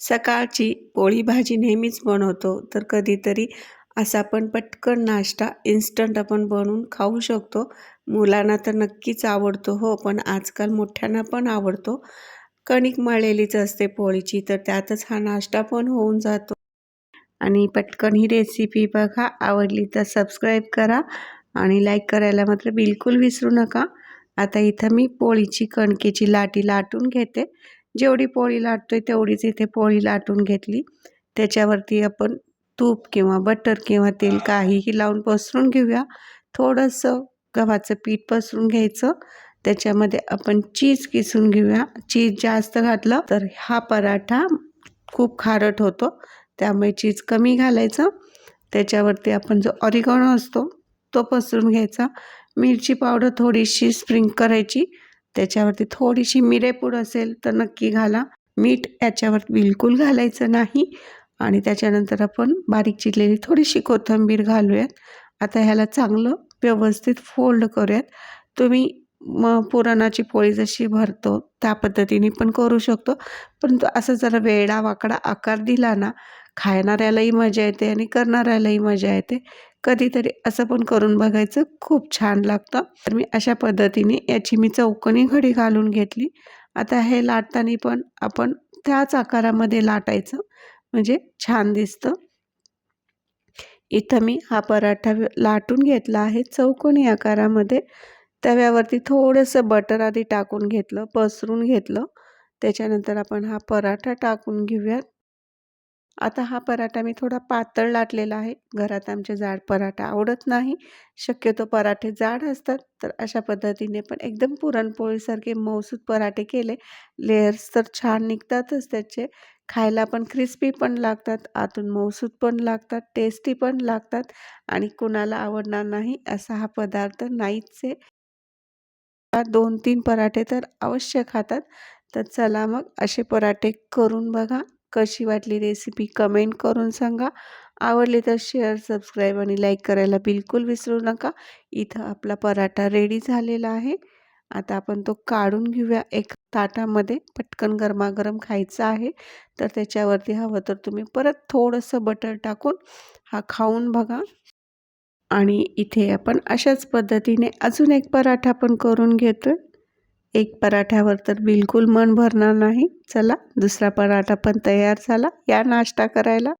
सकाळची पोळी भाजी नेहमीच बनवतो. तर कधीतरी असा पण पटकन नाश्ता इन्स्टंट आपण बनवून खाऊ शकतो. मुलांना तर नक्कीच आवडतो हो पण आजकाल मोठ्यांना पण आवडतो. कणिक मळलेलीच असते पोळीची तर त्यातच हा नाश्ता पण होऊन जातो. आणि पटकन ही रेसिपी बघा आवडली तर सबस्क्राईब करा आणि लाईक करायला मात्र बिलकुल विसरू नका. आता इथं मी पोळीची कणकेची लाटी लाटून घेते. जेवढी पोळी लाटतो आहे तेवढीच इथे पोळी लाटून घेतली. त्याच्यावरती आपण तूप किंवा बटर किंवा तेल काहीही लावून पसरून घेऊया. थोडंसं गव्हाचं पीठ पसरून घ्यायचं. त्याच्यामध्ये आपण चीज किसून घेऊया. चीज जास्त घातलं तर हा पराठा खूप खारट होतो. त्यामुळे चीज कमी घालायचं. त्याच्यावरती आपण जो ऑरिगॉनो असतो तो पसरून घ्यायचा. मिरची पावडर थोडीशी स्प्रिंग करायची. त्याच्यावरती थोडीशी मिरेपूड असेल तर नक्की घाला. मीठ याच्यावर बिलकुल घालायचं नाही. आणि त्याच्यानंतर आपण बारीक चिरलेली थोडीशी कोथिंबीर घालूयात. आता ह्याला चांगलं व्यवस्थित फोल्ड करूयात. तुम्ही मग पुरणाची पोळी जशी भरतो त्या पद्धतीने पण करू शकतो. परंतु असं जरा वेडा वाकडा आकार दिला ना खाणाऱ्यालाही मजा येते आणि करणाऱ्यालाही मजा येते. कधीतरी असं पण करून बघायचं. खूप छान लागतं. तर मी अशा पद्धतीने याची मी चौकणी घडी घालून घेतली. आता हे लाटताना पण आपण त्याच आकारामध्ये लाटायचं. म्हणजे छान दिसतं. इथं मी हा पराठा लाटून घेतला आहे चौकोनी आकारामध्ये. तव्यावरती थोडंसं बटर आधी टाकून घेतलं पसरून घेतलं. त्याच्यानंतर आपण हा पराठा टाकून घेऊयात. आता हा पराठा मी थोडा पातळ लाटलेला आहे. घरात आमचे जाड पराठा आवडत नाही. शक्यतो पराठे जाड असतात. तर अशा पद्धतीने पण एकदम पुरणपोळीसारखे मौसूद पराठे केले. लेयर्स तर छान निघतातच त्याचे. खायला पण क्रिस्पी पण लागतात. आतून मौसूद पण लागतात. टेस्टी पण लागतात. आणि कुणाला आवडणार नाही असा हा पदार्थ नाहीच आहे दोन तीन पराठे तर अवश्य खातात. तर चला मग असे पराठे करून बघा. कशी वाटली रेसिपी कमेंट करून सांगा. आवडली तर शेअर सबस्क्राईब आणि लाईक करायला बिलकुल विसरू नका. इथं आपला पराठा रेडी झालेला आहे. आता आपण तो काढून घेऊया. एक ताटामध्ये पटकन गरमागरम खायचा आहे. तर त्याच्यावरती हवं तर तुम्ही परत थोडंसं बटर टाकून हा खाऊन बघा. आणि इथे आपण अशाच पद्धतीने अजून एक पराठा पण करून घेतो एक पराठ्यावर तर बिलकुल मन भरणार नाही. चला दुसरा पराठा पण तयार झाला. या नाश्ता करायला.